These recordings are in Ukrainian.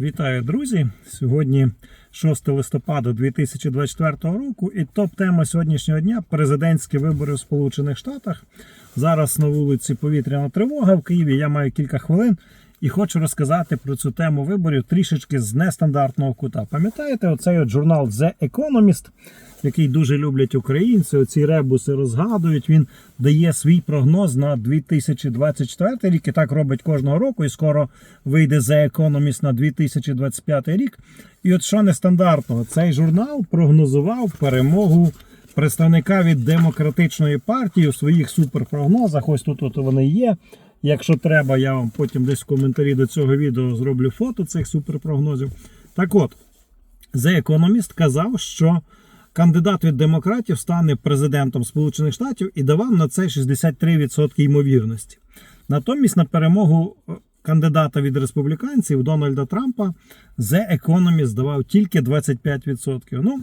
Вітаю, друзі! Сьогодні 6 листопада 2024 року і топ-тема сьогоднішнього дня президентські вибори в Сполучених Штатах. Зараз на вулиці повітряна тривога в Києві. Я маю кілька хвилин і хочу розказати про цю тему виборів трішечки з нестандартного кута. Пам'ятаєте, оцей от журнал The Economist, який дуже люблять українці, оці ребуси розгадують. Він дає свій прогноз на 2024 рік і так робить кожного року. І скоро вийде The Economist на 2025 рік. І от що нестандартного, цей журнал прогнозував перемогу представника від демократичної партії у своїх суперпрогнозах. Ось тут от вони є. Якщо треба, я вам потім десь в коментарі до цього відео зроблю фото цих суперпрогнозів. Так от, The Economist казав, що кандидат від демократів стане президентом Сполучених Штатів і давав на це 63% ймовірності. Натомість на перемогу е, кандидата від республіканців Дональда Трампа The Economist давав тільки 25%. Ну,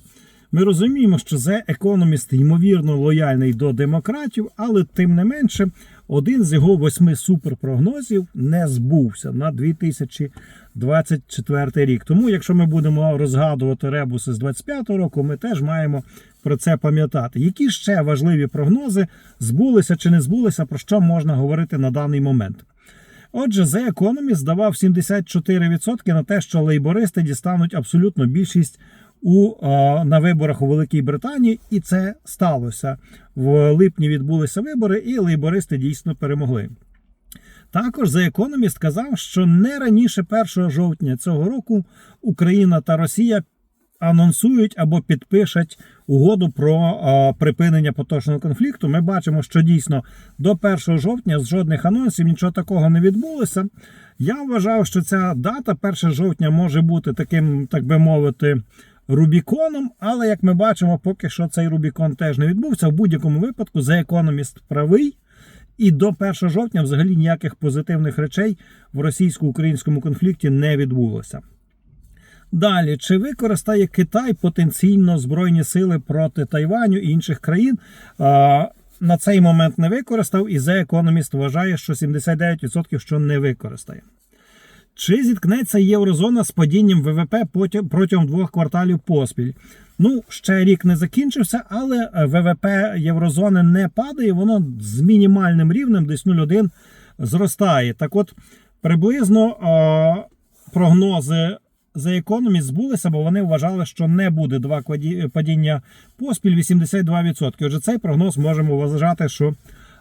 ми розуміємо, що The Economist ймовірно лояльний до демократів, але тим не менше, один з його восьми суперпрогнозів не збувся на 2024 рік. Тому, якщо ми будемо розгадувати ребуси з 2025 року, ми теж маємо про це пам'ятати. Які ще важливі прогнози збулися чи не збулися, про що можна говорити на даний момент? Отже, The Economist давав 74% на те, що лейбористи дістануть абсолютну більшість у, а, на виборах у Великій Британії, і це сталося. В липні відбулися вибори, і лейбористи дійсно перемогли. Також The Economist казав, що не раніше 1 жовтня цього року Україна та Росія анонсують або підпишуть угоду про а, припинення поточного конфлікту. Ми бачимо, що дійсно до 1 жовтня з жодних анонсів нічого такого не відбулося. Я вважав, що ця дата 1 жовтня може бути таким, так би мовити, Рубіконом, але як ми бачимо, поки що цей Рубікон теж не відбувся. В будь-якому випадку The Economist правий. І до 1 жовтня взагалі ніяких позитивних речей в російсько-українському конфлікті не відбулося. Далі, чи використає Китай потенційно збройні сили проти Тайваню і інших країн? На цей момент не використав, і The Economist вважає, що 79% що не використає. Чи зіткнеться єврозона з падінням ВВП протягом двох кварталів поспіль? Ну, ще рік не закінчився, але е, ВВП єврозони не падає, воно з мінімальним рівнем, десь 0,1 зростає. Так от, приблизно е, прогнози The Economist збулися, бо вони вважали, що не буде два падіння поспіль 82%. Отже, цей прогноз можемо вважати, що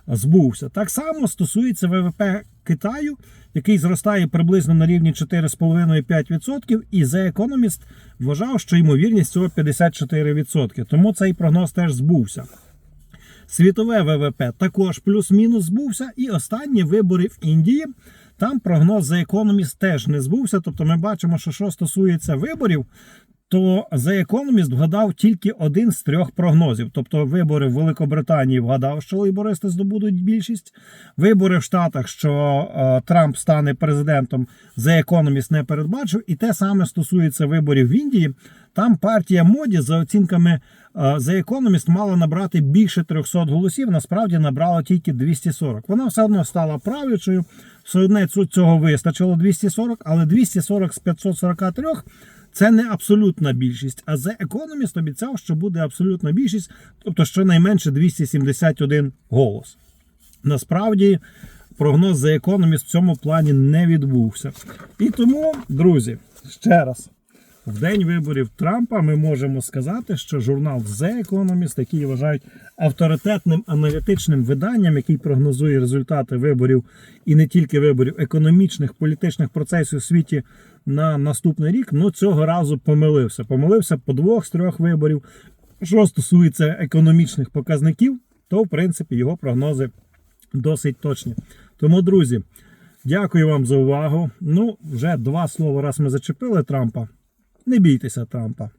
збувся. Так само стосується ВВП Китаю, який зростає приблизно на рівні 4,5-5%, і The Economist вважав, що ймовірність цього 54%. Тому цей прогноз теж збувся. Світове ВВП також плюс-мінус збувся. І останні вибори в Індії. Там прогноз The Economist теж не збувся. Тобто ми бачимо, що що стосується виборів, то The Economist вгадав тільки один з трьох прогнозів. Тобто вибори в Великобританії вгадав, що лейбористи здобудуть більшість. Вибори в Штатах, що е, Трамп стане президентом, The Economist не передбачив. І те саме стосується виборів в Індії. Там партія моді за оцінками е, The Economist мала набрати більше 300 голосів. Насправді набрала тільки 240. Вона все одно стала правлячою. Все одне цього вистачило 240, але 240 з 543 це не абсолютна більшість. А The Economist обіцяв, що буде абсолютна більшість, тобто щонайменше 271 голос. Насправді, прогноз The Economist в цьому плані не відбувся. І тому, друзі, ще раз. В день виборів Трампа ми можемо сказати, що журнал The Economist, який вважають авторитетним аналітичним виданням, який прогнозує результати виборів і не тільки виборів, економічних, політичних процесів у світі на наступний рік, ну цього разу помилився. Помилився по двох з трьох виборів. Що стосується економічних показників, то в принципі його прогнози досить точні. Тому, друзі, дякую вам за увагу. Ну, вже два слова, раз ми зачепили Трампа. Не бійтеся Трампа.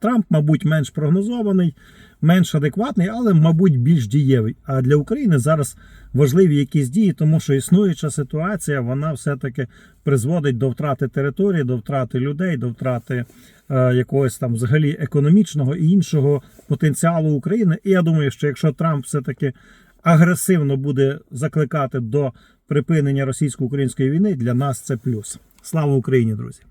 Трамп, мабуть, менш прогнозований, менш адекватний, але, мабуть, більш дієвий. А для України зараз важливі якісь дії, тому що існуюча ситуація, вона все-таки призводить до втрати території, до втрати людей, до втрати е, якогось там взагалі економічного і іншого потенціалу України. І я думаю, що якщо Трамп все-таки агресивно буде закликати до припинення російсько-української війни, для нас це плюс. Слава Україні, друзі!